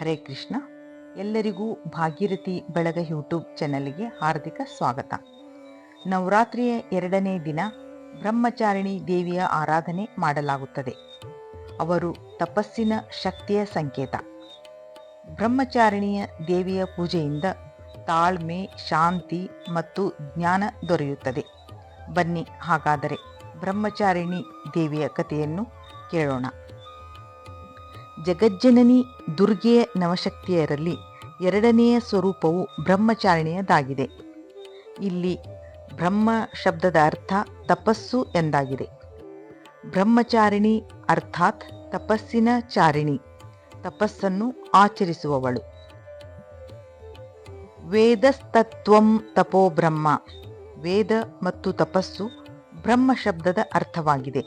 ಹರೇ ಕೃಷ್ಣ. ಎಲ್ಲರಿಗೂ ಭಾಗೀರಥಿ ಬಳಗ ಯೂಟ್ಯೂಬ್ ಚಾನಲ್ಗೆ ಹಾರ್ದಿಕ ಸ್ವಾಗತ. ನವರಾತ್ರಿಯ ಎರಡನೇ ದಿನ ಬ್ರಹ್ಮಚಾರಿಣಿ ದೇವಿಯ ಆರಾಧನೆ ಮಾಡಲಾಗುತ್ತದೆ. ಅವರು ತಪಸ್ಸಿನ ಶಕ್ತಿಯ ಸಂಕೇತ. ಬ್ರಹ್ಮಚಾರಿಣಿಯ ದೇವಿಯ ಪೂಜೆಯಿಂದ ತಾಳ್ಮೆ, ಶಾಂತಿ ಮತ್ತು ಜ್ಞಾನ ದೊರೆಯುತ್ತದೆ. ಬನ್ನಿ ಹಾಗಾದರೆ ಬ್ರಹ್ಮಚಾರಿಣಿ ದೇವಿಯ ಕಥೆಯನ್ನು ಕೇಳೋಣ. ಜಗಜ್ಜನನಿ ದುರ್ಗೆಯ ನವಶಕ್ತಿಯರಲ್ಲಿ ಎರಡನೆಯ ಸ್ವರೂಪವು ಬ್ರಹ್ಮಚಾರಿಣಿಯದಾಗಿದೆ. ಇಲ್ಲಿ ಬ್ರಹ್ಮ ಶಬ್ದದ ಅರ್ಥ ತಪಸ್ಸು ಎಂದಾಗಿದೆ. ಬ್ರಹ್ಮಚಾರಿಣಿ ಅರ್ಥಾತ್ ತಪಸ್ಸಿನ ಚಾರಿಣಿ, ತಪಸ್ಸನ್ನು ಆಚರಿಸುವವಳು. ವೇದಸ್ತತ್ವಂ ತಪೋ ಬ್ರಹ್ಮ, ವೇದ ಮತ್ತು ತಪಸ್ಸು ಬ್ರಹ್ಮ ಶಬ್ದದ ಅರ್ಥವಾಗಿದೆ.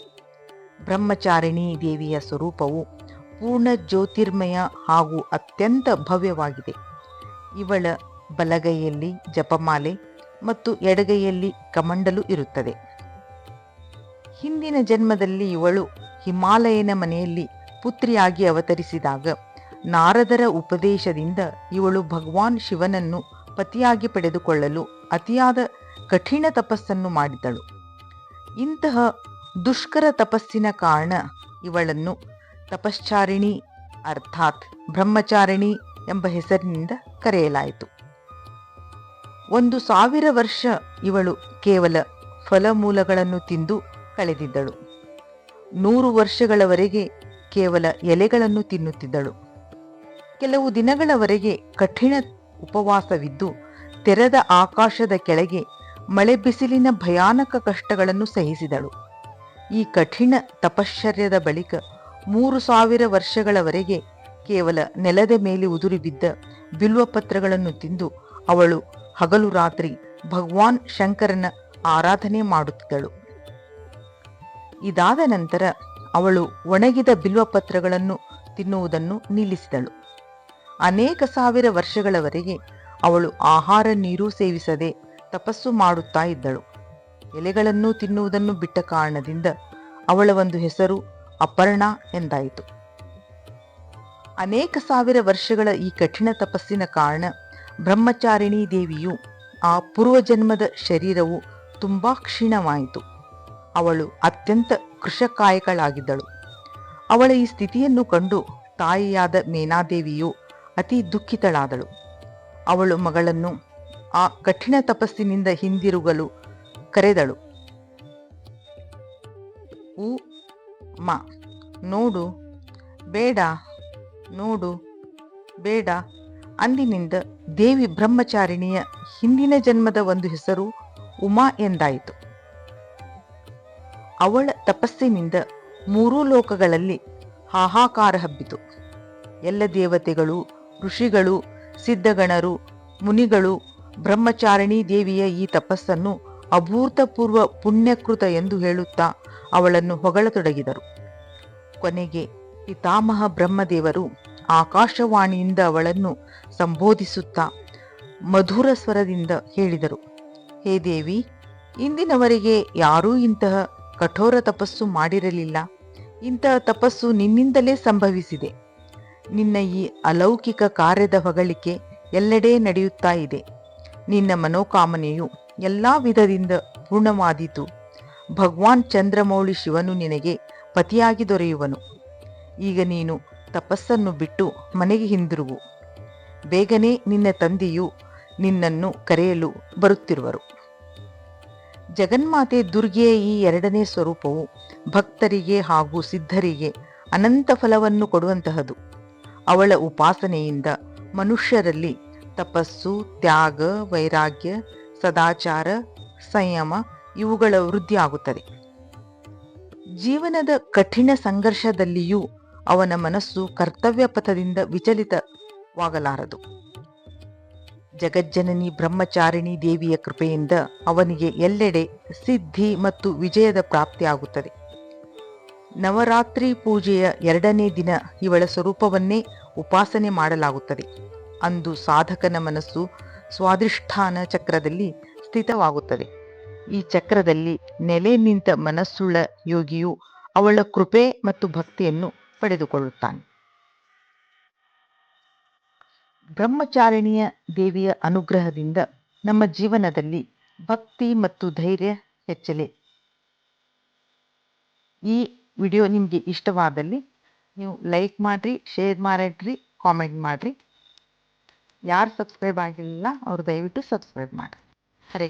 ಬ್ರಹ್ಮಚಾರಿಣಿ ದೇವಿಯ ಸ್ವರೂಪವು ಪೂರ್ಣ ಜ್ಯೋತಿರ್ಮಯ ಹಾಗೂ ಅತ್ಯಂತ ಭವ್ಯವಾಗಿದೆ. ಇವಳ ಬಲಗೈಯಲ್ಲಿ ಜಪಮಾಲೆ ಮತ್ತು ಎಡಗೈಯಲ್ಲಿ ಕಮಂಡಲು ಇರುತ್ತದೆ. ಹಿಂದಿನ ಜನ್ಮದಲ್ಲಿ ಇವಳು ಹಿಮಾಲಯನ ಮನೆಯಲ್ಲಿ ಪುತ್ರಿಯಾಗಿ ಅವತರಿಸಿದಾಗ ನಾರದರ ಉಪದೇಶದಿಂದ ಇವಳು ಭಗವಾನ್ ಶಿವನನ್ನು ಪತಿಯಾಗಿ ಪಡೆದುಕೊಳ್ಳಲು ಅತಿಯಾದ ಕಠಿಣ ತಪಸ್ಸನ್ನು ಮಾಡಿದಳು. ಇಂತಹ ದುಷ್ಕರ ತಪಸ್ಸಿನ ಕಾರಣ ಇವಳನ್ನು ತಪಶ್ಚಾರಿಣಿ ಅರ್ಥಾತ್ ಬ್ರಹ್ಮಚಾರಿಣಿ ಎಂಬ ಹೆಸರಿನಿಂದ ಕರೆಯಲಾಯಿತು. ಒಂದು ಸಾವಿರ ವರ್ಷ ಇವಳು ಕೇವಲ ಫಲಮೂಲಗಳನ್ನು ತಿಂದು ಕಳೆದಿದ್ದಳು. ನೂರು ವರ್ಷಗಳವರೆಗೆ ಕೇವಲ ಎಲೆಗಳನ್ನು ತಿನ್ನುತ್ತಿದ್ದಳು. ಕೆಲವು ದಿನಗಳವರೆಗೆ ಕಠಿಣ ಉಪವಾಸವಿದ್ದು ತೆರೆದ ಆಕಾಶದ ಕೆಳಗೆ ಮಳೆ ಬಿಸಿಲಿನ ಭಯಾನಕ ಕಷ್ಟಗಳನ್ನು ಸಹಿಸಿದಳು. ಈ ಕಠಿಣ ತಪಶ್ಚರ್ಯದ ಬಳಿಕ ಮೂರು ಸಾವಿರ ವರ್ಷಗಳವರೆಗೆ ಕೇವಲ ನೆಲದ ಮೇಲೆ ಉದುರಿ ಬಿದ್ದ ಬಿಲ್ವಪತ್ರಗಳನ್ನು ತಿಂದು ಅವಳು ಹಗಲು ರಾತ್ರಿ ಭಗವಾನ್ ಶಂಕರನ ಆರಾಧನೆ ಮಾಡುತ್ತಿದ್ದಳು. ಇದಾದ ನಂತರ ಅವಳು ಒಣಗಿದ ಬಿಲ್ವಪತ್ರಗಳನ್ನು ತಿನ್ನುವುದನ್ನು ನಿಲ್ಲಿಸಿದಳು. ಅನೇಕ ಸಾವಿರ ವರ್ಷಗಳವರೆಗೆ ಅವಳು ಆಹಾರ ನೀರು ಸೇವಿಸದೆ ತಪಸ್ಸು ಮಾಡುತ್ತಾ ಇದ್ದಳು. ಎಲೆಗಳನ್ನು ತಿನ್ನುವುದನ್ನು ಬಿಟ್ಟ ಕಾರಣದಿಂದ ಅವಳ ಒಂದು ಹೆಸರು ಅಪರ್ಣ ಎಂದಾಯಿತು. ಅನೇಕ ಸಾವಿರ ವರ್ಷಗಳ ಈ ಕಠಿಣ ತಪಸ್ಸಿನ ಕಾರಣ ಬ್ರಹ್ಮಚಾರಿಣಿ ದೇವಿಯು ಆ ಪೂರ್ವಜನ್ಮದ ಶರೀರವು ತುಂಬಾ ಕ್ಷೀಣವಾಯಿತು. ಅವಳು ಅತ್ಯಂತ ಕೃಷಕಾಯಕಳಾಗಿದ್ದಳು. ಅವಳ ಈ ಸ್ಥಿತಿಯನ್ನು ಕಂಡು ತಾಯಿಯಾದ ಮೇನಾದೇವಿಯು ಅತಿ ದುಃಖಿತಳಾದಳು. ಅವಳು ಮಗಳನ್ನು ಆ ಕಠಿಣ ತಪಸ್ಸಿನಿಂದ ಹಿಂದಿರುಗಲು ಕರೆದಳು. ಮ. ನೋಡು. ಬೇಡ. ನೋಡು. ಬೇಡ. ಅಂದಿನಿಂದ ದೇವಿ ಬ್ರಹ್ಮಚಾರಿಣಿಯ ಹಿಂದಿನ ಜನ್ಮದ ಒಂದು ಹೆಸರು ಉಮಾ ಎಂದಾಯಿತು. ಅವಳ ತಪಸ್ಸಿನಿಂದ ಮೂರೂ ಲೋಕಗಳಲ್ಲಿ ಹಾಹಾಕಾರ ಹಬ್ಬಿತು. ಎಲ್ಲ ದೇವತೆಗಳು, ಋಷಿಗಳು, ಸಿದ್ಧಗಣರು, ಮುನಿಗಳು, ಬ್ರಹ್ಮಚಾರಿಣಿ ದೇವಿಯ ಈ ತಪಸ್ಸನ್ನು ಅಭೂತಪೂರ್ವ ಪುಣ್ಯಕೃತ ಎಂದು ಹೇಳುತ್ತಾ ಅವಳನ್ನು ಹೊಗಳತೊಡಗಿದರು. ಕೊನೆಗೆ ಪಿತಾಮಹ ಬ್ರಹ್ಮದೇವರು ಆಕಾಶವಾಣಿಯಿಂದ ಅವಳನ್ನು ಸಂಬೋಧಿಸುತ್ತಾ ಮಧುರ ಸ್ವರದಿಂದ ಹೇಳಿದರು, ಹೇ ದೇವಿ, ಇಂದಿನವರೆಗೆ ಯಾರೂ ಇಂತಹ ಕಠೋರ ತಪಸ್ಸು ಮಾಡಿರಲಿಲ್ಲ. ಇಂತಹ ತಪಸ್ಸು ನಿನ್ನಿಂದಲೇ ಸಂಭವಿಸಿದೆ. ನಿನ್ನ ಈ ಅಲೌಕಿಕ ಕಾರ್ಯದ ಹೊಗಳಿಕೆ ಎಲ್ಲೆಡೆ ನಡೆಯುತ್ತಾ ಇದೆ. ನಿನ್ನ ಮನೋಕಾಮನೆಯು ಎಲ್ಲ ವಿಧದಿಂದ ಪೂರ್ಣವಾದೀತು. ಭಗವಾನ್ ಚಂದ್ರಮೌಳಿ ಶಿವನು ನಿನಗೆ ಪತಿಯಾಗಿ ದೊರೆಯುವನು. ಈಗ ನೀನು ತಪಸ್ಸನ್ನು ಬಿಟ್ಟು ಮನೆಗೆ ಹಿಂದಿರುವು ಬೇಗನೆ ನಿನ್ನ ತಂದೆಯು ನಿನ್ನನ್ನು ಕರೆಯಲು ಬರುತ್ತಿರುವರು. ಜಗನ್ಮಾತೆ ದುರ್ಗೆಯ ಈ ಎರಡನೇ ಸ್ವರೂಪವು ಭಕ್ತರಿಗೆ ಹಾಗೂ ಸಿದ್ಧರಿಗೆ ಅನಂತ ಫಲವನ್ನು ಕೊಡುವಂತಹದು. ಅವಳ ಉಪಾಸನೆಯಿಂದ ಮನುಷ್ಯರಲ್ಲಿ ತಪಸ್ಸು, ತ್ಯಾಗ, ವೈರಾಗ್ಯ, ಸದಾಚಾರ, ಸಂಯಮ ಇವುಗಳ ವೃದ್ಧಿಯಾಗುತ್ತದೆ. ಜೀವನದ ಕಠಿಣ ಸಂಘರ್ಷದಲ್ಲಿಯೂ ಅವನ ಮನಸ್ಸು ಕರ್ತವ್ಯ ಪಥದಿಂದ ವಿಚಲಿತವಾಗಲಾರದು. ಜಗಜ್ಜನನಿ ಬ್ರಹ್ಮಚಾರಿಣಿ ದೇವಿಯ ಕೃಪೆಯಿಂದ ಅವನಿಗೆ ಎಲ್ಲೆಡೆ ಸಿದ್ಧಿ ಮತ್ತು ವಿಜಯದ ಪ್ರಾಪ್ತಿಯಾಗುತ್ತದೆ. ನವರಾತ್ರಿ ಪೂಜೆಯ ಎರಡನೇ ದಿನ ಇವಳ ಸ್ವರೂಪವನ್ನೇ ಉಪಾಸನೆ ಮಾಡಲಾಗುತ್ತದೆ. ಅಂದು ಸಾಧಕನ ಮನಸ್ಸು ಸ್ವಾಧಿಷ್ಠಾನ ಚಕ್ರದಲ್ಲಿ ಸ್ಥಿತವಾಗುತ್ತದೆ. ಈ ಚಕ್ರದಲ್ಲಿ ನೆಲೆ ನಿಂತ ಮನಸ್ಸುಳ್ಳ ಯೋಗಿಯು ಅವಳ ಕೃಪೆ ಮತ್ತು ಭಕ್ತಿಯನ್ನು ಪಡೆದುಕೊಳ್ಳುತ್ತಾನೆ. ಬ್ರಹ್ಮಚಾರಿಣಿಯ ದೇವಿಯ ಅನುಗ್ರಹದಿಂದ ನಮ್ಮ ಜೀವನದಲ್ಲಿ ಭಕ್ತಿ ಮತ್ತು ಧೈರ್ಯ ಹೆಚ್ಚಲಿ. ಈ ವಿಡಿಯೋ ನಿಮಗೆ ಇಷ್ಟವಾದಲ್ಲಿ ನೀವು ಲೈಕ್ ಮಾಡಿರಿ, ಶೇರ್ ಮಾಡಿರಿ, ಕಾಮೆಂಟ್ ಮಾಡಿರಿ. ಯಾರು ಸಬ್ಸ್ಕ್ರೈಬ್ ಆಗಿಲ್ಲ, ಅವರು ದಯವಿಟ್ಟು ಸಬ್ಸ್ಕ್ರೈಬ್ ಮಾಡಿ ಹರೇ